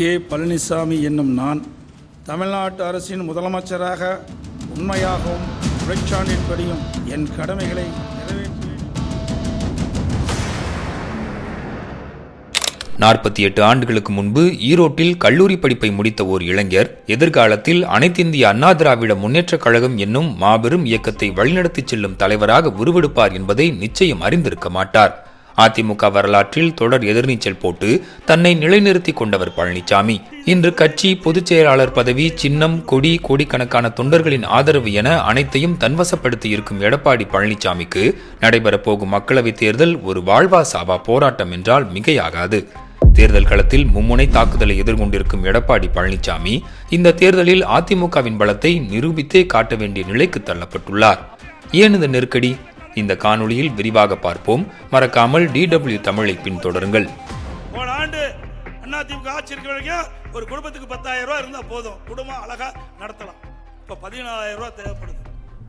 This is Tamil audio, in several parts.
கே பழனிசாமி என்னும் நான் தமிழ்நாட்டு அரசின் முதலமைச்சராக உண்மையாகவும் உழைச்சாண்டின்படியும் என் கடமைகளை நாற்பத்தி எட்டு ஆண்டுகளுக்கு முன்பு ஈரோட்டில் கல்லூரி படிப்பை முடித்த ஓர் இளைஞர் எதிர்காலத்தில் அனைத்திந்திய அண்ணா திராவிட முன்னேற்றக் கழகம் என்னும் மாபெரும் இயக்கத்தை வழிநடத்திச் செல்லும் தலைவராக உருவெடுப்பார் என்பதை நிச்சயம் அறிந்திருக்க மாட்டார். அதிமுக வரலாற்றில் தொடர் எதிர்நீச்சல் போட்டு தன்னை நிலைநிறுத்தி கொண்டவர் பழனிசாமி இன்று கட்சி பொதுச் செயலாளர் பதவி சின்னம் கொடி கோடிக்கணக்கான தொண்டர்களின் ஆதரவு என அனைத்தையும் தன்வசப்படுத்தி இருக்கும் எடப்பாடி பழனிசாமிக்கு நடைபெறப்போகும் மக்களவைத் தேர்தல் ஒரு வாழ்வா சாவா போராட்டம் என்றால் மிகையாகாது. தேர்தல் களத்தில் மும்முனை தாக்குதலை எதிர்கொண்டிருக்கும் எடப்பாடி பழனிசாமி இந்த தேர்தலில் அதிமுகவின் பலத்தை நிரூபித்தே காட்ட வேண்டிய நிலைக்கு தள்ளப்பட்டுள்ளார். ஏன் இந்த நெருக்கடி? இந்த காணொளியில் விரிவாக பார்ப்போம். மறக்காமல் டிடபிள்யூ தமிழை பின்தொடருங்கள். போன ஆண்டு அதிமுக ஆட்சி வரைக்கும் ஒரு குடும்பத்துக்கு பத்தாயிரம் ரூபாய் இருந்தா போதும். குடும்பம் அழகா நடத்தலாம். இப்ப பதினாலாயிரம் ரூபாய் தேவைப்படுது.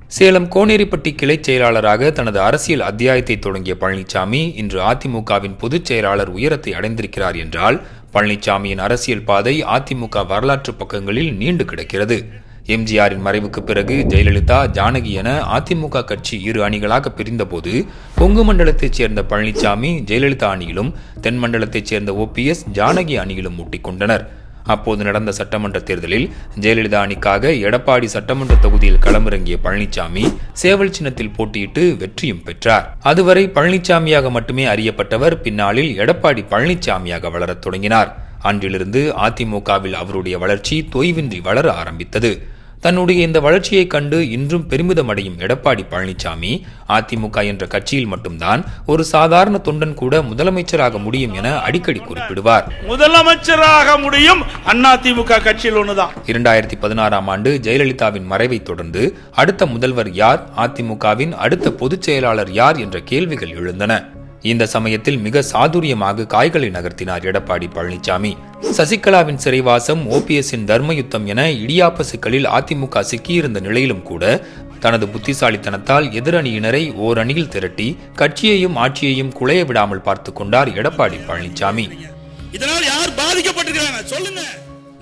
சேலம் கோனேரிப்பட்டி கிளை செயலாளராக தனது அரசியல் அத்தியாயத்தை தொடங்கிய பழனிசாமி இன்று அதிமுகவின் பொதுச் செயலாளர் உயரத்தை அடைந்திருக்கிறார் என்றால் பழனிசாமியின் அரசியல் பாதை அதிமுக வரலாற்று பக்கங்களில் நீண்டு கிடக்கிறது. எம்ஜிஆரின் மறைவுக்கு பிறகு ஜெயலலிதா ஜானகி என அதிமுக கட்சி இரு அணிகளாக பிரிந்தபோது கொங்கு மண்டலத்தைச் சேர்ந்த பழனிசாமி ஜெயலலிதா அணியிலும் தென் மண்டலத்தைச் சேர்ந்த ஓபிஎஸ் ஜானகி அணியிலும் முட்டிக்கொண்டனர். அப்போது நடந்த சட்டமன்ற தேர்தலில் ஜெயலலிதா அணிக்காக எடப்பாடி சட்டமன்ற தொகுதியில் களமிறங்கிய பழனிசாமி சேவல் சின்னத்தில் போட்டியிட்டு வெற்றியும் பெற்றார். அதுவரை பழனிசாமியாக மட்டுமே அறியப்பட்டவர் பின்னாளில் எடப்பாடி பழனிசாமியாக வளரத் தொடங்கினார். அன்றிலிருந்து அதிமுகவில் அவருடைய வளர்ச்சி தொய்வின்றி வளர ஆரம்பித்தது. தன்னுடைய இந்த வளர்ச்சியைக் கண்டு இன்றும் பெருமிதம் அடையும் எடப்பாடி பழனிசாமி அதிமுக என்ற கட்சியில் மட்டும்தான் ஒரு சாதாரண தொண்டன் கூட முதலமைச்சராக முடியும் என அடிக்கடி குறிப்பிடுவார். முதலமைச்சராக முடியும் அதிமுக கட்சியில் ஒண்ணுதான். இரண்டாயிரத்தி பதினாறாம் ஆண்டு ஜெயலலிதாவின் மறைவைத் தொடர்ந்து அடுத்த முதல்வர் யார் அதிமுகவின் அடுத்த பொதுச் செயலாளர் யார் என்ற கேள்விகள் எழுந்தன. இந்த சமயத்தில் மிக சாதுரியமாக காய்களை நகர்த்தினார் எடப்பாடி பழனிசாமி சசிகலாவின் சிறைவாசம் ஓபிஎஸ்ஸின் தர்மயுத்தம் என இடியாப்ப சிக்கலில் அதிமுக சிக்கியிருந்த நிலையிலும் கூட தனது புத்திசாலித்தனத்தால் எதிரணியினரை ஓரணியில் திரட்டி கட்சியையும் ஆட்சியையும் குலைய விடாமல் பார்த்துக் கொண்டார் எடப்பாடி பழனிசாமி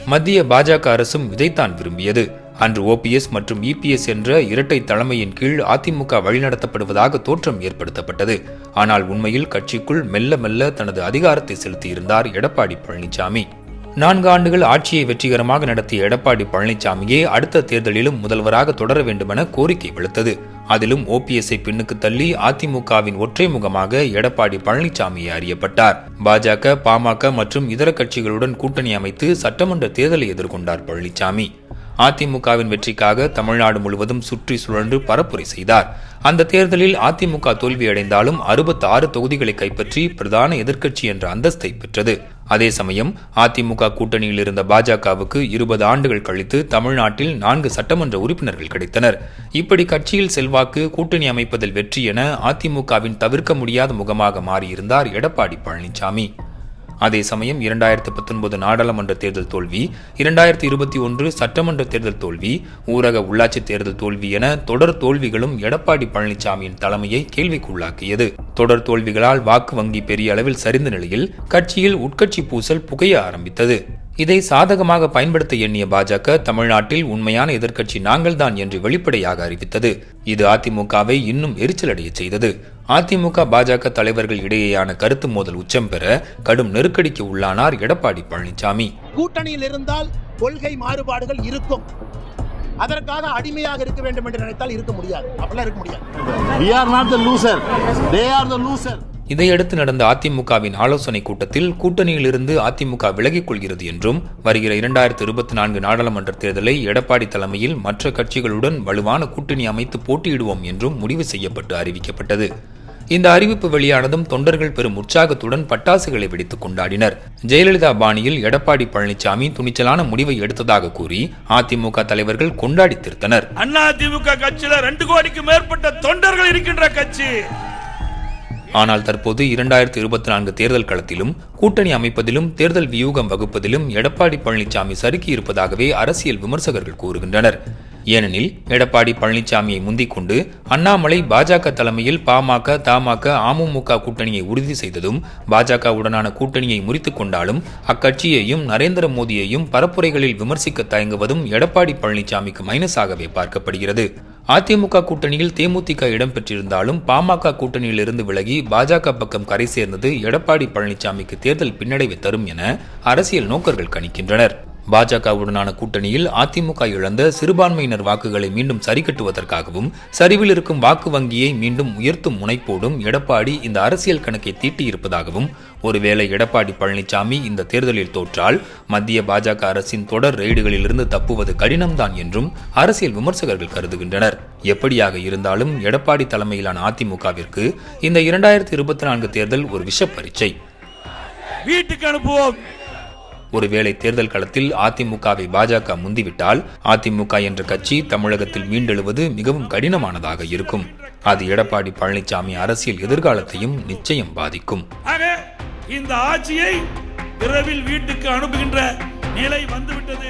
மத்திய பாஜக அரசும் இதைத்தான் விரும்பியது. அன்று ஓபிஎஸ் மற்றும் இபிஎஸ் என்ற இரட்டை தலைமையின் கீழ் அதிமுக வழிநடத்தப்படுவதாக தோற்றம் ஏற்படுத்தப்பட்டது. ஆனால் உண்மையில் கட்சிக்குள் மெல்ல மெல்ல தனது அதிகாரத்தை செலுத்தியிருந்தார் எடப்பாடி பழனிசாமி. நான்கு ஆண்டுகள் ஆட்சியை வெற்றிகரமாக நடத்திய எடப்பாடி பழனிசாமியே அடுத்த தேர்தலிலும் முதல்வராக தொடர வேண்டுமென கோரிக்கை விடுத்தது. அதிலும் ஓபிஎஸ்ஐ பின்னுக்கு தள்ளி அதிமுகவின் ஒற்றை முகமாக எடப்பாடி பழனிசாமி அறியப்பட்டார். பாஜக பாமக மற்றும் இதர கட்சிகளுடன் கூட்டணி அமைத்து சட்டமன்ற தேர்தலை எதிர்கொண்டார் பழனிசாமி. அதிமுகவின் வெற்றிக்காக தமிழ்நாடு முழுவதும் சுற்றி சுழன்று பரப்புரை செய்தார். அந்த தேர்தலில் அதிமுக தோல்வியடைந்தாலும் அறுபத்தி ஆறு தொகுதிகளை கைப்பற்றி பிரதான எதிர்க்கட்சி என்ற அந்தஸ்தை பெற்றது. அதே சமயம் அதிமுக கூட்டணியில் இருந்த பாஜகவுக்கு இருபது ஆண்டுகள் கழித்து தமிழ்நாட்டில் நான்கு சட்டமன்ற உறுப்பினர்கள் கிடைத்தனர். இப்படி கட்சியில் செல்வாக்கு கூட்டணி அமைப்பதில் வெற்றி என அதிமுகவின் தவிர்க்க முடியாத முகமாக மாறியிருந்தார் எடப்பாடி பழனிசாமி. அதே சமயம் இரண்டாயிரத்து பத்தொன்பது நாடாளுமன்ற தேர்தல் தோல்வி இரண்டாயிரத்தி இருபத்தி ஒன்று சட்டமன்ற தேர்தல் தோல்வி ஊரக உள்ளாட்சி தேர்தல் தோல்வி என தொடர் தோல்விகளும் எடப்பாடி பழனிசாமியின் தலைமையை கேள்விக்குள்ளாக்கியது. தொடர் தோல்விகளால் வாக்கு வங்கி பெரிய அளவில் சரிந்த நிலையில் கட்சியில் உட்கட்சி பூசல் புகைய ஆரம்பித்தது. இதை சாதகமாக பயன்படுத்த எண்ணிய பாஜக தமிழ்நாட்டில் உண்மையான எதிர்க்கட்சி நாங்கள்தான் என்று வெளிப்படையாக அறிவித்தது. இது அதிமுகவை இன்னும் எரிச்சலடைய செய்தது. அதிமுக பாஜக தலைவர்கள் இடையேயான கருத்து மோதல் உச்சம் பெற கடும் நெருக்கடிக்கு உள்ளானார் எடப்பாடி பழனிசாமி. கூட்டணியில் இருந்தால் கொள்கை மாறுபாடுகள் இருக்கும். அதற்காக அடிமையாக இருக்க வேண்டும் என்று நினைத்தால் இருக்க முடியாது. அப்படிலாம் இருக்க முடியாது. இதையடுத்து நடந்த அதிமுகவின் ஆலோசனை கூட்டத்தில் கூட்டணியிலிருந்து அதிமுக விலகிக் கொள்கிறது என்றும் வருகிற இரண்டாயிரத்து இருபத்தி நான்கு நாடாளுமன்ற தேர்தலை எடப்பாடி தலைமையில் மற்ற கட்சிகளுடன் வலுவான கூட்டணி அமைத்து போட்டியிடுவோம் என்றும் முடிவு செய்யப்பட்டு அறிவிக்கப்பட்டது. இந்த அறிவிப்பு வெளியானதும் தொண்டர்கள் பெரும் உற்சாகத்துடன் பட்டாசுகளை வெடித்துக் கொண்டாடினர். ஜெயலலிதா பாணியில் எடப்பாடி பழனிசாமி துணிச்சலான முடிவை எடுத்ததாக கூறி அதிமுக தலைவர்கள் கொண்டாடி தீர்த்தனர். அதிமுக கட்சியில ரெண்டு கோடிக்கு மேற்பட்ட தொண்டர்கள் இருக்கின்ற கட்சி. ஆனால் தற்போது இரண்டாயிரத்தி இருபத்தி நான்கு தேர்தல் களத்திலும் கூட்டணி அமைப்பதிலும் தேர்தல் வியூகம் வகுப்பதிலும் எடப்பாடி பழனிசாமி சறுக்கி இருப்பதாகவே அரசியல் விமர்சகர்கள் கூறுகின்றனர். ஏனெனில் எடப்பாடி பழனிசாமியை முந்திக் கொண்டு அண்ணாமலை பாஜக தலைமையில் பாமக தமாக அமமுக கூட்டணியை உறுதி செய்ததும் பாஜகவுடனான கூட்டணியை முறித்துக் கொண்டாலும் அக்கட்சியையும் நரேந்திர மோடியையும் பரப்புரைகளில் விமர்சிக்க தயங்குவதும் எடப்பாடி பழனிசாமிக்கு மைனஸாகவே பார்க்கப்படுகிறது. அதிமுக கூட்டணியில் தேமுதிக இடம்பெற்றிருந்தாலும் பாமக கூட்டணியிலிருந்து விலகி பாஜக பக்கம் கரை சேர்ந்தது எடப்பாடி பழனிசாமிக்கு தேர்தல் பின்னடைவை தரும் என அரசியல் நோக்கர்கள் கணிக்கின்றனர். பாஜகவுடனான கூட்டணியில் அதிமுக இழந்த சிறுபான்மையினர் வாக்குகளை மீண்டும் சரிக்கட்டுவதற்காகவும் சரிவில் இருக்கும் வாக்கு வங்கியை மீண்டும் உயர்த்தும் முனைப்போடும் எடப்பாடி இந்த அரசியல் கணக்கை தீட்டியிருப்பதாகவும் ஒருவேளை எடப்பாடி பழனிசாமி இந்த தேர்தலில் தோற்றால் மத்திய பாஜக அரசின் தொடர் ரெய்டுகளிலிருந்து தப்புவது கடினம்தான் என்றும் அரசியல் விமர்சகர்கள் கருதுகின்றனர். எப்படியாக இருந்தாலும் எடப்பாடி தலைமையிலான அதிமுகவிற்கு இந்த இரண்டாயிரத்தி இருபத்தி நான்கு தேர்தல் ஒரு விஷ பரீட்சை. வீட்டுக்கு அனுப்புவோம். ஒருவேளை தேர்தல் களத்தில் அதிமுகவை பாஜக முந்திவிட்டால் அதிமுக என்ற கட்சி தமிழகத்தில் மீண்டெழுவது மிகவும் கடினமானதாக இருக்கும். அது எடப்பாடி பழனிசாமி அரசியல் எதிர்காலத்தையும் நிச்சயம் பாதிக்கும். இந்த ஆட்சியை இரவில் வீட்டுக்கு அனுப்புகின்ற நிலை வந்துவிட்டது.